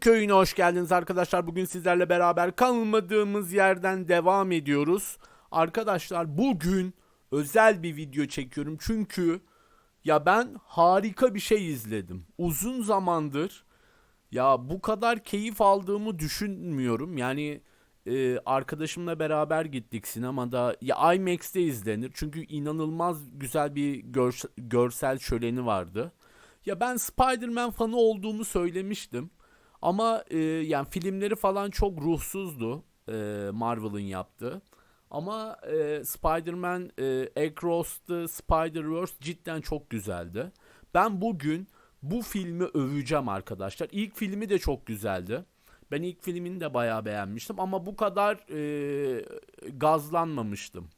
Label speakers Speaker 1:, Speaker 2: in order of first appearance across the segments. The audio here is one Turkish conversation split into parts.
Speaker 1: köyüne hoş geldiniz arkadaşlar. Bugün sizlerle beraber kalmadığımız yerden devam ediyoruz. Arkadaşlar bugün özel bir video çekiyorum. Çünkü ya ben harika bir şey izledim. Uzun zamandır ya bu kadar keyif aldığımı düşünmüyorum. Yani e, arkadaşımla beraber gittik sinemada. Ya IMAX'te izlenir. Çünkü inanılmaz güzel bir görs- görsel şöleni vardı. Ya ben Spider-Man fanı olduğumu söylemiştim. Ama e, yani filmleri falan çok ruhsuzdu e, Marvel'ın yaptığı. Ama e, Spider-Man e, Across the Spider-Verse cidden çok güzeldi. Ben bugün bu filmi öveceğim arkadaşlar. İlk filmi de çok güzeldi. Ben ilk filmini de bayağı beğenmiştim ama bu kadar e, gazlanmamıştım.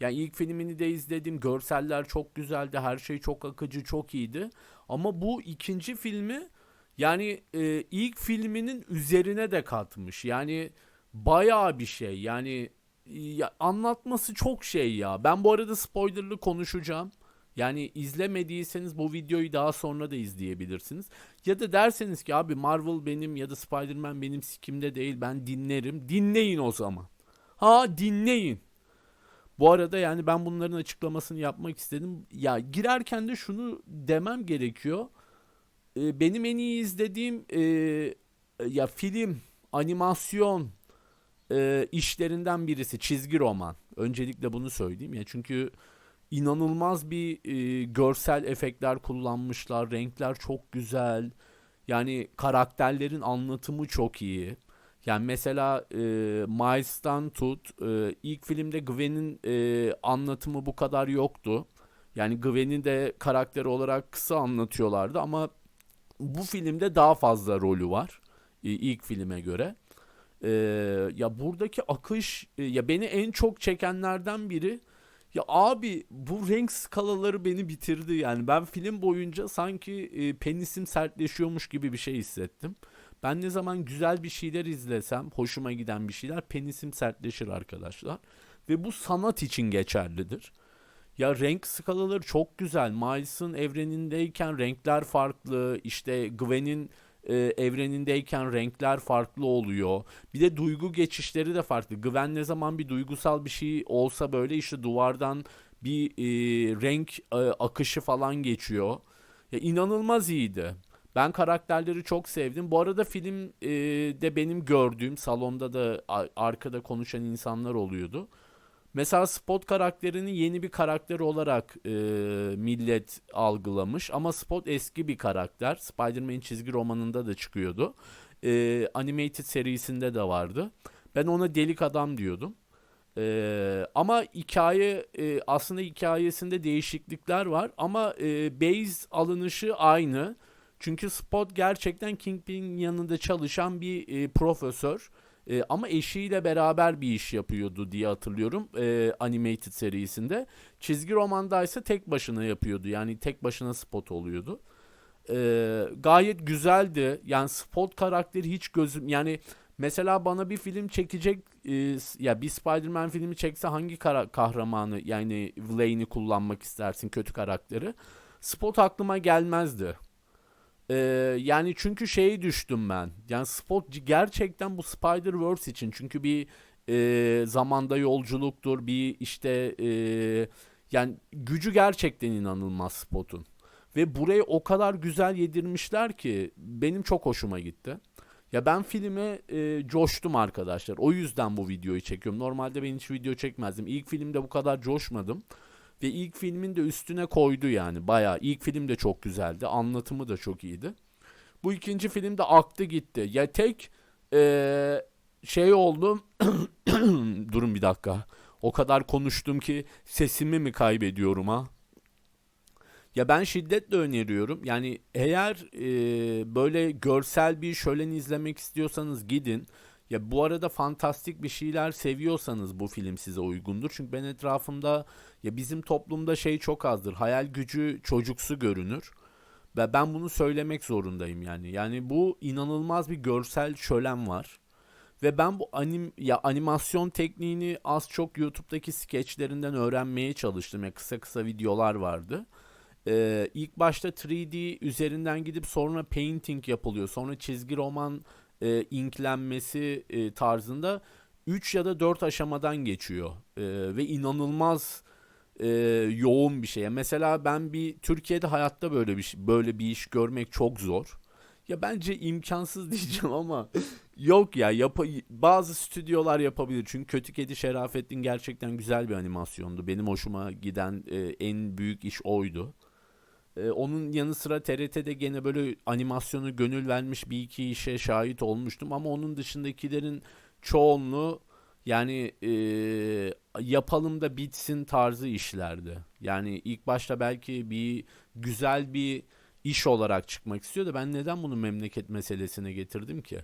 Speaker 1: Yani ilk filmini de izledim. Görseller çok güzeldi. Her şey çok akıcı, çok iyiydi. Ama bu ikinci filmi yani e, ilk filminin üzerine de katmış. Yani bayağı bir şey. Yani ya, anlatması çok şey ya. Ben bu arada spoilerlı konuşacağım. Yani izlemediyseniz bu videoyu daha sonra da izleyebilirsiniz. Ya da derseniz ki abi Marvel benim ya da Spider-Man benim sikimde değil ben dinlerim. Dinleyin o zaman. Ha dinleyin. Bu arada yani ben bunların açıklamasını yapmak istedim. Ya girerken de şunu demem gerekiyor. Ee, benim en iyi izlediğim e, ya film, animasyon e, işlerinden birisi çizgi roman. Öncelikle bunu söyleyeyim ya çünkü inanılmaz bir e, görsel efektler kullanmışlar. Renkler çok güzel. Yani karakterlerin anlatımı çok iyi. Yani mesela e, Miles'tan tut e, ilk filmde Gwen'in e, anlatımı bu kadar yoktu. Yani Gwen'i de karakter olarak kısa anlatıyorlardı ama bu filmde daha fazla rolü var e, ilk filme göre. E, ya buradaki akış e, ya beni en çok çekenlerden biri ya abi bu renk skalaları beni bitirdi yani ben film boyunca sanki e, penisim sertleşiyormuş gibi bir şey hissettim. Ben ne zaman güzel bir şeyler izlesem, hoşuma giden bir şeyler penisim sertleşir arkadaşlar. Ve bu sanat için geçerlidir. Ya renk skalaları çok güzel. Miles'ın evrenindeyken renkler farklı. İşte Gwen'in e, evrenindeyken renkler farklı oluyor. Bir de duygu geçişleri de farklı. Gwen ne zaman bir duygusal bir şey olsa böyle işte duvardan bir e, renk e, akışı falan geçiyor. Ya inanılmaz iyiydi. Ben karakterleri çok sevdim. Bu arada film e, benim gördüğüm salonda da arkada konuşan insanlar oluyordu. Mesela Spot karakterini yeni bir karakter olarak e, millet algılamış ama Spot eski bir karakter. Spider-Man çizgi romanında da çıkıyordu. E, animated serisinde de vardı. Ben ona delik adam diyordum. E, ama hikaye e, aslında hikayesinde değişiklikler var ama e, base alınışı aynı. Çünkü Spot gerçekten Kingpin yanında çalışan bir e, profesör. E, ama eşiyle beraber bir iş yapıyordu diye hatırlıyorum e, animated serisinde. Çizgi romanda ise tek başına yapıyordu. Yani tek başına Spot oluyordu. E, gayet güzeldi. Yani Spot karakteri hiç gözüm yani mesela bana bir film çekecek e, ya bir Spider-Man filmi çekse hangi kara- kahramanı yani Blaine'i kullanmak istersin kötü karakteri? Spot aklıma gelmezdi. Ee, yani çünkü şeyi düştüm ben. Yani Spot gerçekten bu Spider-Verse için çünkü bir e, zamanda yolculuktur bir işte e, yani gücü gerçekten inanılmaz Spot'un. Ve burayı o kadar güzel yedirmişler ki benim çok hoşuma gitti. Ya ben filme e, coştum arkadaşlar. O yüzden bu videoyu çekiyorum. Normalde ben hiç video çekmezdim. İlk filmde bu kadar coşmadım. Ve ilk filmin de üstüne koydu yani bayağı. İlk film de çok güzeldi. Anlatımı da çok iyiydi. Bu ikinci film de aktı gitti. Ya tek eee, şey oldu. Durun bir dakika. O kadar konuştum ki sesimi mi kaybediyorum ha? Ya ben şiddetle öneriyorum. Yani eğer eee, böyle görsel bir şölen izlemek istiyorsanız gidin. Ya bu arada fantastik bir şeyler seviyorsanız bu film size uygundur. Çünkü ben etrafımda ya bizim toplumda şey çok azdır. Hayal gücü çocuksu görünür. Ve ben bunu söylemek zorundayım yani. Yani bu inanılmaz bir görsel şölen var. Ve ben bu anim ya animasyon tekniğini az çok YouTube'daki skeçlerinden öğrenmeye çalıştım. Ya kısa kısa videolar vardı. Ee, ilk başta 3D üzerinden gidip sonra painting yapılıyor. Sonra çizgi roman e, inklenmesi e, tarzında 3 ya da 4 aşamadan geçiyor. E, ve inanılmaz e, yoğun bir şey. Mesela ben bir Türkiye'de hayatta böyle bir böyle bir iş görmek çok zor. Ya bence imkansız diyeceğim ama yok ya yapa, bazı stüdyolar yapabilir. Çünkü Kötü Kedi Şerafettin gerçekten güzel bir animasyondu. Benim hoşuma giden e, en büyük iş oydu. E, onun yanı sıra TRT'de gene böyle animasyonu gönül vermiş bir iki işe şahit olmuştum ama onun dışındakilerin çoğunluğu yani e, yapalım da bitsin tarzı işlerdi. Yani ilk başta belki bir güzel bir iş olarak çıkmak istiyordu. Ben neden bunu memleket meselesine getirdim ki?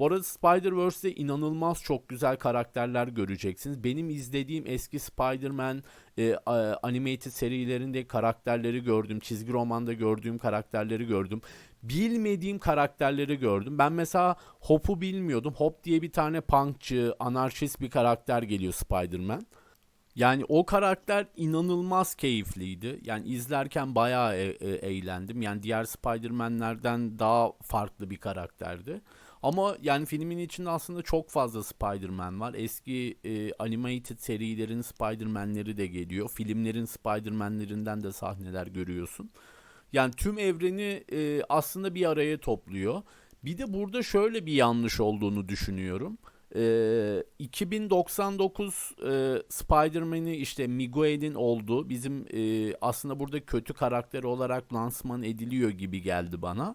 Speaker 1: Bu arada Spider-Verse'de inanılmaz çok güzel karakterler göreceksiniz. Benim izlediğim eski Spider-Man e, animated serilerinde karakterleri gördüm. Çizgi romanda gördüğüm karakterleri gördüm. Bilmediğim karakterleri gördüm. Ben mesela Hop'u bilmiyordum. Hop diye bir tane punkçı, anarşist bir karakter geliyor Spider-Man. Yani o karakter inanılmaz keyifliydi. Yani izlerken bayağı e- e- eğlendim. Yani diğer Spider-Man'lerden daha farklı bir karakterdi. Ama yani filmin içinde aslında çok fazla Spider-Man var. Eski e, animated serilerin Spider-Man'leri de geliyor. Filmlerin Spider-Man'lerinden de sahneler görüyorsun. Yani tüm evreni e, aslında bir araya topluyor. Bir de burada şöyle bir yanlış olduğunu düşünüyorum. E, 2099 e, Spider-Man'i işte Miguel'in olduğu bizim e, aslında burada kötü karakter olarak lansman ediliyor gibi geldi bana.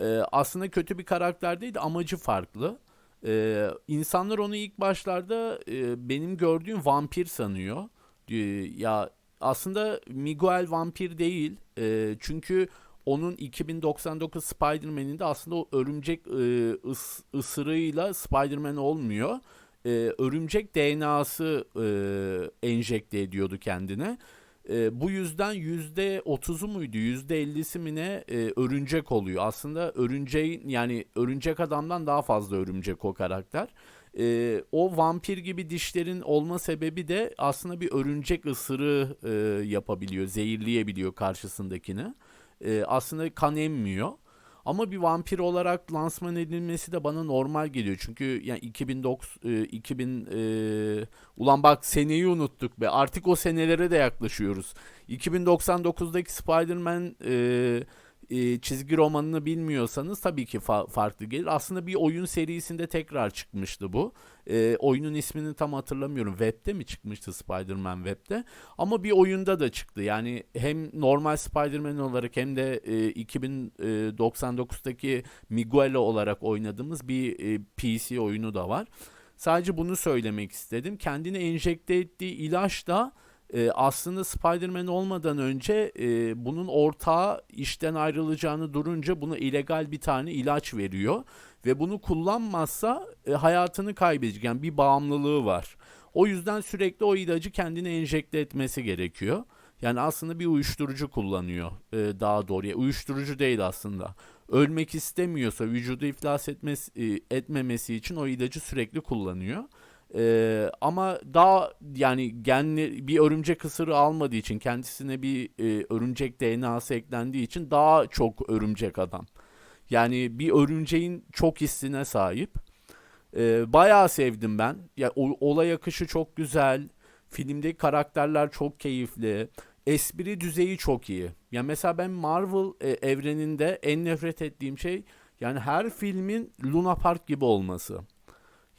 Speaker 1: E, aslında kötü bir karakter değil de amacı farklı. E, insanlar onu ilk başlarda e, benim gördüğüm vampir sanıyor. E, ya aslında Miguel vampir değil. E, çünkü onun 2099 Spider-Man'inde aslında o örümcek e, ıs- ısırığıyla Spider-Man olmuyor. E, örümcek DNA'sı e, enjekte ediyordu kendine. E, bu yüzden %30'u muydu %50'si mi ne e, örümcek oluyor. Aslında örümceğin yani örümcek adamdan daha fazla örümcek o karakter. E, o vampir gibi dişlerin olma sebebi de aslında bir örümcek ısırığı e, yapabiliyor, zehirleyebiliyor karşısındakini. E, aslında kan emmiyor. Ama bir vampir olarak lansman edilmesi de bana normal geliyor. Çünkü yani 2009 e, 2000 e, ulan bak seneyi unuttuk be. Artık o senelere de yaklaşıyoruz. 2099'daki Spider-Man e, e, çizgi romanını bilmiyorsanız tabii ki fa- farklı gelir. Aslında bir oyun serisinde tekrar çıkmıştı bu. E, oyunun ismini tam hatırlamıyorum. Web'de mi çıkmıştı Spider-Man Web'de? Ama bir oyunda da çıktı. Yani hem normal Spider-Man olarak hem de e, 2099'daki Miguel olarak oynadığımız bir e, PC oyunu da var. Sadece bunu söylemek istedim. Kendini enjekte ettiği ilaç da e, aslında Spider-Man olmadan önce e, bunun ortağı işten ayrılacağını durunca buna illegal bir tane ilaç veriyor. Ve bunu kullanmazsa e, hayatını kaybedecek. Yani bir bağımlılığı var. O yüzden sürekli o ilacı kendine enjekte etmesi gerekiyor. Yani aslında bir uyuşturucu kullanıyor e, daha doğruya. Uyuşturucu değil aslında. Ölmek istemiyorsa vücudu iflas etmesi, e, etmemesi için o ilacı sürekli kullanıyor. E, ama daha yani genli bir örümcek ısırığı almadığı için kendisine bir e, örümcek DNA'sı eklendiği için daha çok örümcek adam. Yani bir örümceğin çok hissine sahip. Ee, bayağı sevdim ben. Ya o, olay akışı çok güzel. Filmdeki karakterler çok keyifli. Espri düzeyi çok iyi. Ya mesela ben Marvel e, evreninde en nefret ettiğim şey yani her filmin Luna Park gibi olması.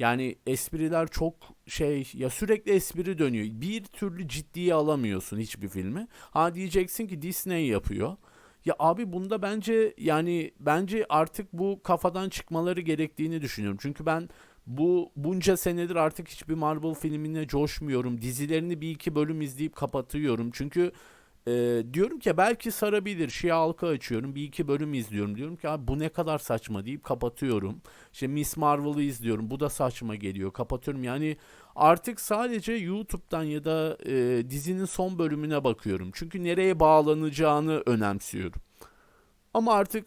Speaker 1: Yani espriler çok şey ya sürekli espri dönüyor. Bir türlü ciddiye alamıyorsun hiçbir filmi. Ha diyeceksin ki Disney yapıyor. Ya abi bunda bence yani bence artık bu kafadan çıkmaları gerektiğini düşünüyorum. Çünkü ben bu bunca senedir artık hiçbir Marvel filmine coşmuyorum. Dizilerini bir iki bölüm izleyip kapatıyorum. Çünkü e, diyorum ki belki sarabilir. Şia halka açıyorum. Bir iki bölüm izliyorum. Diyorum ki abi bu ne kadar saçma deyip kapatıyorum. İşte Miss Marvel'ı izliyorum. Bu da saçma geliyor. Kapatıyorum. Yani artık sadece YouTube'dan ya da e, dizinin son bölümüne bakıyorum. Çünkü nereye bağlanacağını önemsiyorum. Ama artık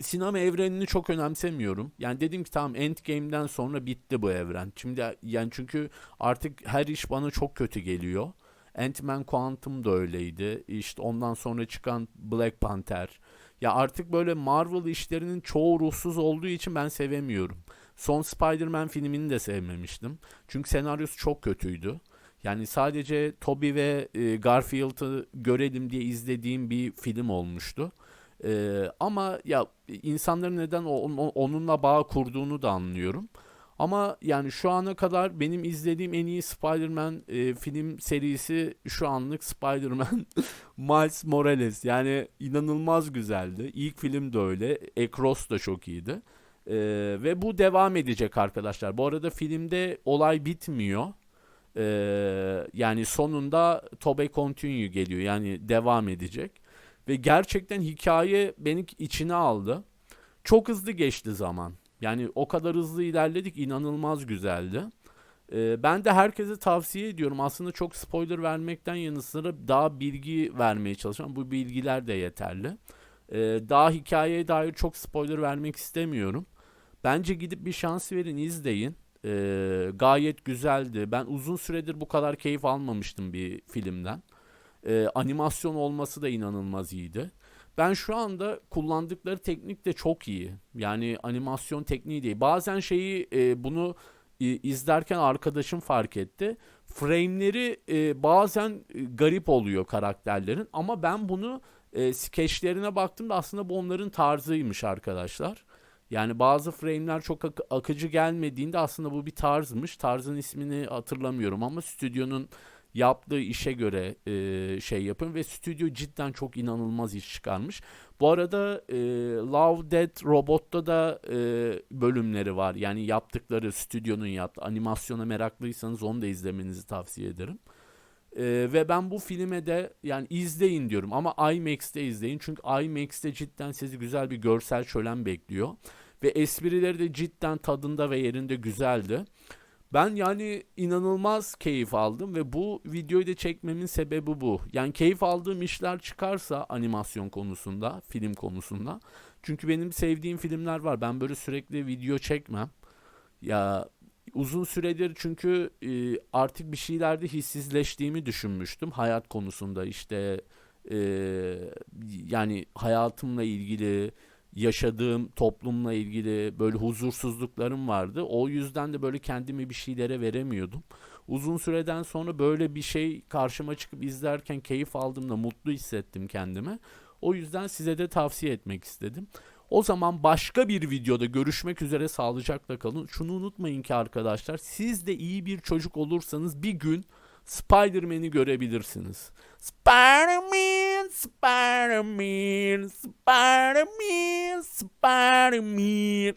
Speaker 1: sinema evrenini çok önemsemiyorum. Yani dedim ki tamam Endgame'den sonra bitti bu evren. Şimdi yani çünkü artık her iş bana çok kötü geliyor. Ant-Man Quantum da öyleydi. İşte ondan sonra çıkan Black Panther. Ya artık böyle Marvel işlerinin çoğu ruhsuz olduğu için ben sevemiyorum. Son Spider-Man filmini de sevmemiştim. Çünkü senaryosu çok kötüydü. Yani sadece Tobey ve e, Garfield'ı görelim diye izlediğim bir film olmuştu. E, ama ya insanların neden onunla bağ kurduğunu da anlıyorum. Ama yani şu ana kadar benim izlediğim en iyi Spider-Man e, film serisi şu anlık Spider-Man Miles Morales. Yani inanılmaz güzeldi. İlk film de öyle. Across da çok iyiydi. E, ve bu devam edecek arkadaşlar. Bu arada filmde olay bitmiyor. E, yani sonunda Tobey Continue geliyor. Yani devam edecek. Ve gerçekten hikaye beni içine aldı. Çok hızlı geçti zaman. Yani o kadar hızlı ilerledik inanılmaz güzeldi. Ee, ben de herkese tavsiye ediyorum. Aslında çok spoiler vermekten yanı sıra daha bilgi vermeye çalışıyorum. Bu bilgiler de yeterli. Ee, daha hikayeye dair çok spoiler vermek istemiyorum. Bence gidip bir şans verin izleyin. Ee, gayet güzeldi. Ben uzun süredir bu kadar keyif almamıştım bir filmden. Animasyon olması da inanılmaz iyiydi. Ben şu anda kullandıkları teknik de çok iyi. Yani animasyon tekniği değil. Bazen şeyi e, bunu e, izlerken arkadaşım fark etti. Frame'leri e, bazen e, garip oluyor karakterlerin ama ben bunu e, skeçlerine baktığımda aslında bu onların tarzıymış arkadaşlar. Yani bazı frame'ler çok ak- akıcı gelmediğinde aslında bu bir tarzmış. Tarzın ismini hatırlamıyorum ama stüdyonun yaptığı işe göre e, şey yapın ve stüdyo cidden çok inanılmaz iş çıkarmış. Bu arada e, Love Death Robot'ta da e, bölümleri var. Yani yaptıkları stüdyonun yaptığı animasyona meraklıysanız onu da izlemenizi tavsiye ederim. E, ve ben bu filme de yani izleyin diyorum ama IMAX'te izleyin. Çünkü IMAX'te cidden sizi güzel bir görsel şölen bekliyor. Ve esprileri de cidden tadında ve yerinde güzeldi. Ben yani inanılmaz keyif aldım ve bu videoyu da çekmemin sebebi bu. Yani keyif aldığım işler çıkarsa animasyon konusunda, film konusunda. Çünkü benim sevdiğim filmler var. Ben böyle sürekli video çekmem. Ya uzun süredir çünkü e, artık bir şeylerde hissizleştiğimi düşünmüştüm hayat konusunda. İşte e, yani hayatımla ilgili yaşadığım toplumla ilgili böyle huzursuzluklarım vardı. O yüzden de böyle kendimi bir şeylere veremiyordum. Uzun süreden sonra böyle bir şey karşıma çıkıp izlerken keyif aldığımda mutlu hissettim kendimi. O yüzden size de tavsiye etmek istedim. O zaman başka bir videoda görüşmek üzere sağlıcakla kalın. Şunu unutmayın ki arkadaşlar siz de iyi bir çocuk olursanız bir gün Spider-Man'i görebilirsiniz. Spider-Man, Spider-Man, Spider-Man, Spider-Man.